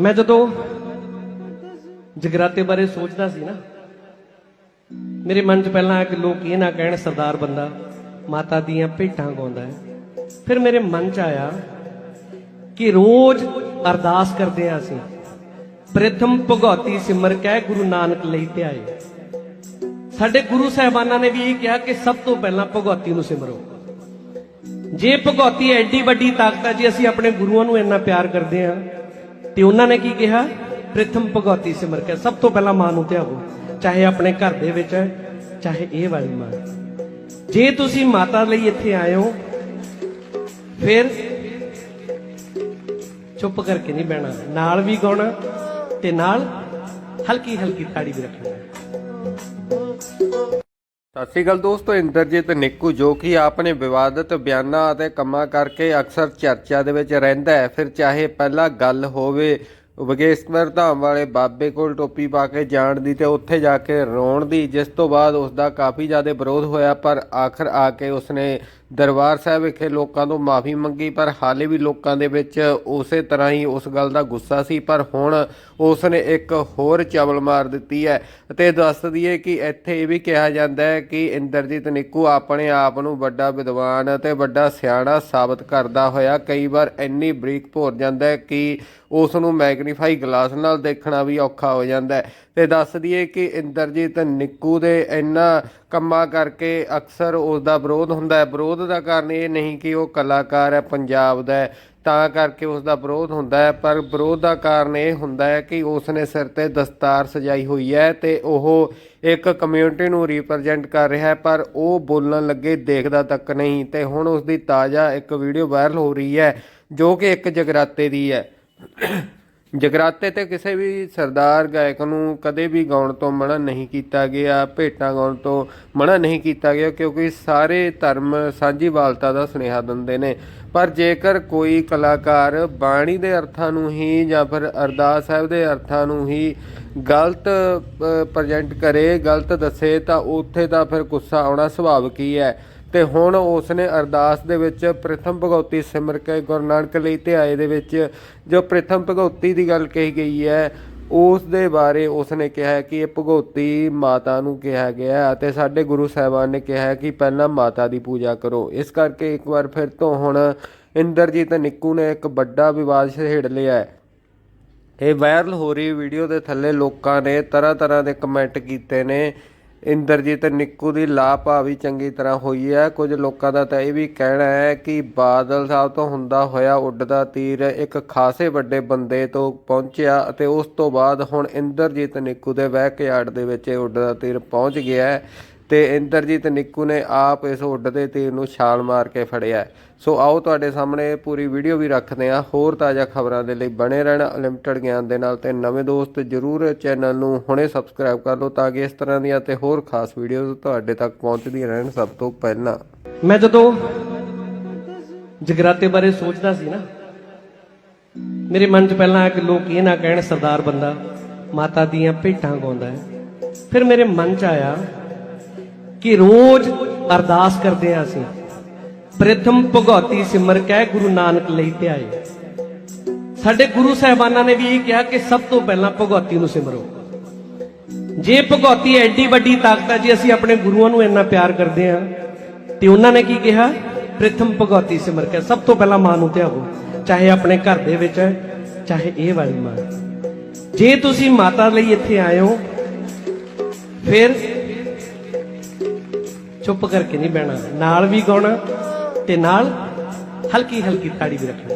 ਮੈਂ ਜਦੋਂ ਜਗਰਾਤੇ ਬਾਰੇ ਸੋਚਦਾ ਸੀ ਨਾ, ਮੇਰੇ ਮਨ 'ਚ ਪਹਿਲਾਂ ਆ ਕਿ ਲੋਕ ਇਹ ਨਾ ਕਹਿਣ, ਸਰਦਾਰ ਬੰਦਾ ਮਾਤਾ ਦੀਆਂ ਭੇਟਾਂ ਗਾਉਂਦਾ ਹੈ। ਫਿਰ ਮੇਰੇ ਮਨ 'ਚ ਆਇਆ ਕਿ ਰੋਜ਼ ਅਰਦਾਸ ਕਰਦੇ ਆ ਅਸੀਂ, ਪ੍ਰਥਮ ਭਗਉਤੀ ਸਿਮਰ ਕਹਿ ਗੁਰੂ ਨਾਨਕ ਲਈ ਧਿਆਏ ਸਾਡੇ ਗੁਰੂ ਸਾਹਿਬਾਨਾਂ ਨੇ ਵੀ ਇਹ ਕਿਹਾ ਕਿ ਸਭ ਤੋਂ ਪਹਿਲਾਂ ਭਗਉਤੀ ਨੂੰ ਸਿਮਰੋ। ਜੇ ਭਗਉਤੀ ਐਡੀ ਵੱਡੀ ਤਾਕਤ ਹੈ ਜੇ, ਅਸੀਂ ਆਪਣੇ ਗੁਰੂਆਂ ਨੂੰ ਇੰਨਾ ਪਿਆਰ ਕਰਦੇ ਹਾਂ ਤੇ ਉਹਨਾਂ ਨੇ ਕੀ ਕਿਹਾ? ਪ੍ਰਥਮ ਭਗਉਤੀ ਸਿਮਰ ਕੇ ਸਭ ਤੋਂ ਪਹਿਲਾਂ ਮਾਂ ਨੂੰ ਧਿਆਵੋ, ਚਾਹੇ ਆਪਣੇ ਘਰ ਦੇ ਵਿੱਚ ਹੈ, ਚਾਹੇ ਇਹ ਵਾਲੀ ਮਾਂ। ਜੇ ਤੁਸੀਂ ਮਾਤਾ ਲਈ ਇੱਥੇ ਆਏ ਹੋ, ਫਿਰ ਚੁੱਪ ਕਰਕੇ ਨਹੀਂ ਬਹਿਣਾ। ਨਾਲ ਵੀ ਗਾਉਣਾ ਤੇ ਨਾਲ ਹਲਕੀ ਹਲਕੀ ਤਾੜੀ ਵੀ ਰੱਖਣੀ। ਸਤਿ ਸ਼੍ਰੀ ਅਕਾਲ ਦੋਸਤੋ, ਇੰਦਰਜੀਤ ਨਿੱਕੂ ਜੋ ਕਿ ਆਪਣੇ ਵਿਵਾਦਤ ਬਿਆਨਾਂ ਅਤੇ ਕੰਮਾਂ ਕਰਕੇ ਅਕਸਰ ਚਰਚਾ ਦੇ ਵਿੱਚ ਰਹਿੰਦਾ ਹੈ। ਫਿਰ ਚਾਹੇ ਪਹਿਲਾਂ ਗੱਲ ਹੋਵੇ, ਵਗੇਸ਼ਵਰ ਧਾਮ ਵਾਲੇ ਬਾਬੇ ਕੋਲ ਟੋਪੀ ਪਾ ਕੇ ਜਾਣ ਦੀ ਤੇ ਉੱਥੇ ਜਾ ਕੇ ਰੋਣ ਦੀ, ਜਿਸ ਤੋਂ ਬਾਅਦ ਉਸ ਦਾ ਕਾਫੀ ਜ਼ਿਆਦਾ ਵਿਰੋਧ ਹੋਇਆ, ਪਰ ਆਖਰ ਆ ਕੇ ਉਸਨੇ ਦਰਬਾਰ ਸਾਹਿਬ ਵਿਖੇ ਲੋਕਾਂ ਤੋਂ ਮਾਫੀ ਮੰਗੀ, ਪਰ ਹਾਲੇ ਵੀ ਲੋਕਾਂ ਦੇ ਵਿੱਚ ਉਸੇ ਤਰ੍ਹਾਂ ਹੀ ਉਸ ਗੱਲ ਦਾ ਗੁੱਸਾ ਸੀ। ਪਰ ਹੁਣ ਉਸ ਨੇ ਇੱਕ ਹੋਰ ਚਵਲ ਮਾਰ ਦਿੱਤੀ ਹੈ ਅਤੇ ਦੱਸ ਦਈਏ ਕਿ ਇੱਥੇ ਇਹ ਵੀ ਕਿਹਾ ਜਾਂਦਾ ਹੈ ਕਿ ਇੰਦਰਜੀਤ ਨਿੱਕੂ ਆਪਣੇ ਆਪ ਨੂੰ ਵੱਡਾ ਵਿਦਵਾਨ ਅਤੇ ਵੱਡਾ ਸਿਆਣਾ ਸਾਬਤ ਕਰਦਾ ਹੋਇਆ। ਕਈ ਵਾਰ ਇੰਨੀ ਬਰੀਕ ਭੋਰ ਜਾਂਦਾ ਹੈ ਕਿ ਉਸ ਨੂੰ ਮੈਗਨੀਫਾਈ ਗਲਾਸ ਨਾਲ ਦੇਖਣਾ ਵੀ ਔਖਾ ਹੋ ਜਾਂਦਾ ਹੈ। ਤੇ ਦੱਸ ਦਈਏ ਕਿ ਇੰਦਰਜੀਤ ਨਿੱਕੂ ਦੇ ਇੰਨਾ ਕੰਮਾਂ ਕਰਕੇ ਅਕਸਰ ਉਸ ਦਾ ਵਿਰੋਧ ਹੁੰਦਾ ਹੈ। ਵਿਰੋਧ ਦਾ ਕਾਰਨ ਇਹ ਨਹੀਂ ਕਿ ਉਹ ਕਲਾਕਾਰ ਹੈ, ਪੰਜਾਬ ਦਾ ਹੈ, ਤਾਂ ਕਰਕੇ ਉਸ ਦਾ ਵਿਰੋਧ ਹੁੰਦਾ ਹੈ। ਪਰ ਵਿਰੋਧ ਦਾ ਕਾਰਨ ਇਹ ਹੁੰਦਾ ਹੈ ਕਿ ਉਸ ਨੇ ਸਿਰ ਤੇ ਦਸਤਾਰ ਸਜਾਈ ਹੋਈ ਹੈ ਤੇ ਉਹ ਇੱਕ ਕਮਿਊਨਿਟੀ ਨੂੰ ਰਿਪਰੈਜ਼ੈਂਟ ਕਰ ਰਿਹਾ ਹੈ, ਪਰ ਉਹ ਬੋਲਣ ਲੱਗੇ ਦੇਖਦਾ ਤੱਕ ਨਹੀਂ ਤੇ ਹੁਣ ਉਸ ਦੀ ਤਾਜ਼ਾ ਇੱਕ ਵੀਡੀਓ ਵਾਇਰਲ ਹੋ ਰਹੀ ਹੈ, ਜੋ ਕਿ ਇੱਕ ਜਗਰਾਤੇ ਦੀ ਹੈ। ਜਗਰਾਤੇ ਤੇ ਕਿਸੇ ਵੀ ਸਰਦਾਰ ਗਾਇਕ ਨੂੰ ਕਦੇ ਵੀ ਗਾਉਣ ਤੋਂ ਮਨਾ ਨਹੀਂ ਕੀਤਾ ਗਿਆ, ਭੇਟਾਂ ਗਾਉਣ ਤੋਂ ਮਨਾ ਨਹੀਂ ਕੀਤਾ ਗਿਆ, ਕਿਉਂਕਿ ਸਾਰੇ ਧਰਮ ਸਾਂਝੀਵਾਲਤਾ ਦਾ ਸੁਨੇਹਾ ਦਿੰਦੇ ਨੇ। ਪਰ ਜੇਕਰ ਕੋਈ ਕਲਾਕਾਰ ਬਾਣੀ ਦੇ ਅਰਥਾਂ ਨੂੰ ਹੀ ਜਾਂ ਫਿਰ ਅਰਦਾਸ ਸਾਹਿਬ ਦੇ ਅਰਥਾਂ ਨੂੰ ਹੀ ਗਲਤ ਪ੍ਰੈਜ਼ੈਂਟ ਕਰੇ, ਗਲਤ ਦੱਸੇ, ਤਾਂ ਉੱਥੇ ਤਾਂ ਫਿਰ ਗੁੱਸਾ ਆਉਣਾ ਸੁਭਾਵਿਕ ਹੀ ਹੈ। ਤੇ ਹੁਣ ਉਸ ਨੇ ਅਰਦਾਸ ਦੇ ਵਿੱਚ ਪ੍ਰਥਮ ਭਗਉਤੀ ਸਿਮਰ ਕੇ ਗੁਰੂ ਨਾਨਕ ਲਈ ਧਿਆਏ ਦੇ ਵਿੱਚ ਜੋ ਪ੍ਰਥਮ ਭਗਉਤੀ ਦੀ ਗੱਲ ਕਹੀ ਗਈ ਹੈ, ਉਸ ਦੇ ਬਾਰੇ ਉਸ ਨੇ ਕਿਹਾ ਕਿ ਇਹ ਭਗਉਤੀ ਮਾਤਾ ਨੂੰ ਕਿਹਾ ਗਿਆ ਅਤੇ ਸਾਡੇ ਗੁਰੂ ਸਾਹਿਬਾਨ ਨੇ ਕਿਹਾ ਕਿ ਪਹਿਲਾਂ ਮਾਤਾ ਦੀ ਪੂਜਾ ਕਰੋ। ਇਸ ਕਰਕੇ ਇੱਕ ਵਾਰ ਫਿਰ ਤੋਂ ਹੁਣ ਇੰਦਰਜੀਤ ਨਿੱਕੂ ਨੇ ਇੱਕ ਵੱਡਾ ਵਿਵਾਦ ਛੇੜ ਲਿਆ ਹੈ। ਇਹ ਵਾਇਰਲ ਹੋ ਰਹੀ ਵੀਡੀਓ ਦੇ ਥੱਲੇ ਲੋਕਾਂ ਨੇ ਤਰ੍ਹਾਂ ਤਰ੍ਹਾਂ ਦੇ ਕਮੈਂਟ ਕੀਤੇ ਨੇ ਇੰਦਰਜੀਤ ਨਿੱਕੂ ਦੀ ਲਾਪਾਵੀ ਚੰਗੀ ਤਰ੍ਹਾਂ ਹੋਈ ਹੈ ਕੁਝ ਲੋਕਾਂ ਦਾ ਤਾਂ ਇਹ ਵੀ ਕਹਿਣਾ ਹੈ ਕਿ ਬਾਦਲ ਸਾਹਿਬ ਤੋਂ ਹੁੰਦਾ ਹੋਇਆ ਉੱਡਦਾ ਤੀਰ ਇੱਕ ਖਾਸੇ ਵੱਡੇ ਬੰਦੇ ਤੋਂ ਪਹੁੰਚਿਆ ਅਤੇ ਉਸ ਤੋਂ ਬਾਅਦ ਹੁਣ ਇੰਦਰਜੀਤ ਨਿੱਕੂ ਦੇ ਬੈਕਯਾਰਡ ਦੇ ਵਿੱਚ ਇਹ ਉੱਡਦਾ ਤੀਰ ਪਹੁੰਚ ਗਿਆ ਹੈ। ਤੇ ਇੰਦਰਜੀਤ ਨਿੱਕੂ ਨੇ ਆਪ ਇਸ ਉੱਡਦੇ ਤੀਰ ਨੂੰ ਛਾਲ ਮਾਰ ਕੇ ਫੜਿਆ ਸੋ ਆਓ ਤੁਹਾਡੇ ਸਾਹਮਣੇ ਪੂਰੀ ਵੀਡੀਓ ਵੀ ਰੱਖਦੇ ਹਾਂ। ਹੋਰ ਤਾਜ਼ਾ ਖਬਰਾਂ ਦੇ ਲਈ ਬਣੇ ਰਹਿਣਾ ਲਿਮਟਿਡ ਗਿਆਨ ਦੇ ਨਾਲ ਤੇ ਨਵੇਂ ਦੋਸਤ ਜਰੂਰ ਚੈਨਲ ਨੂੰ ਹੁਣੇ ਸਬਸਕ੍ਰਾਈਬ ਕਰ ਲਓ ਤਾਂ ਕਿ ਇਸ ਤਰ੍ਹਾਂ ਦੀਆਂ ਤੇ ਹੋਰ ਖਾਸ ਵੀਡੀਓਜ਼ ਤੁਹਾਡੇ ਤੱਕ ਪਹੁੰਚਦੀਆਂ ਰਹਿਣ ਸਭ ਤੋਂ ਪਹਿਲਾਂ। ਮੈਂ ਜਦੋਂ ਜਗਰਾਤੇ ਬਾਰੇ ਸੋਚਦਾ ਸੀ ਨਾ, ਮੇਰੇ ਮਨ 'ਚ ਪਹਿਲਾਂ ਕਿ ਲੋਕ ਇਹ ਨਾ ਕਹਿਣ, ਸਰਦਾਰ ਬੰਦਾ ਮਾਤਾ ਦੀਆਂ ਭੇਟਾਂ ਗਾਉਂਦਾ ਹੈ। ਫਿਰ ਮੇਰੇ ਮਨ 'ਚ ਆਇਆ ਕਿ ਰੋਜ਼ ਅਰਦਾਸ ਕਰਦੇ ਆ ਅਸੀਂ। ਪ੍ਰਥਮ ਭਗਉਤੀ ਸਿਮਰ ਕਹਿ ਗੁਰੂ ਨਾਨਕ ਲਈ ਧਿਆਏ ਸਾਡੇ ਗੁਰੂ ਸਾਹਿਬਾਨਾਂ ਨੇ ਵੀ ਇਹ ਕਿਹਾ ਕਿ ਸਭ ਤੋਂ ਪਹਿਲਾਂ ਭਗਉਤੀ ਨੂੰ ਸਿਮਰੋ। ਜੇ ਭਗਉਤੀ ਐਡੀ ਵੱਡੀ ਤਾਕਤ ਹੈ ਜੇ, ਅਸੀਂ ਆਪਣੇ ਗੁਰੂਆਂ ਨੂੰ ਇੰਨਾ ਪਿਆਰ ਕਰਦੇ ਹਾਂ, ਤੇ ਉਹਨਾਂ ਨੇ ਕੀ ਕਿਹਾ? ਪ੍ਰਥਮ ਭਗਉਤੀ ਸਿਮਰ ਕੇ ਸਭ ਤੋਂ ਪਹਿਲਾਂ ਮਾਂ ਨੂੰ ਧਿਆਵੋ, ਚਾਹੇ ਆਪਣੇ ਘਰ ਦੇ ਵਿੱਚ ਹੈ, ਚਾਹੇ ਇਹ ਵਾਲੀ ਮਾਂ। ਜੇ ਤੁਸੀਂ ਮਾਤਾ ਲਈ ਇੱਥੇ ਆਏ ਹੋ, ਫਿਰ ਚੁੱਪ ਕਰਕੇ ਨਹੀਂ ਬਹਿਣਾ। ਨਾਲ ਵੀ ਗਾਉਣਾ ਤੇ ਨਾਲ ਹਲਕੀ ਹਲਕੀ ਤਾੜੀ ਵੀ ਰੱਖਣੀ।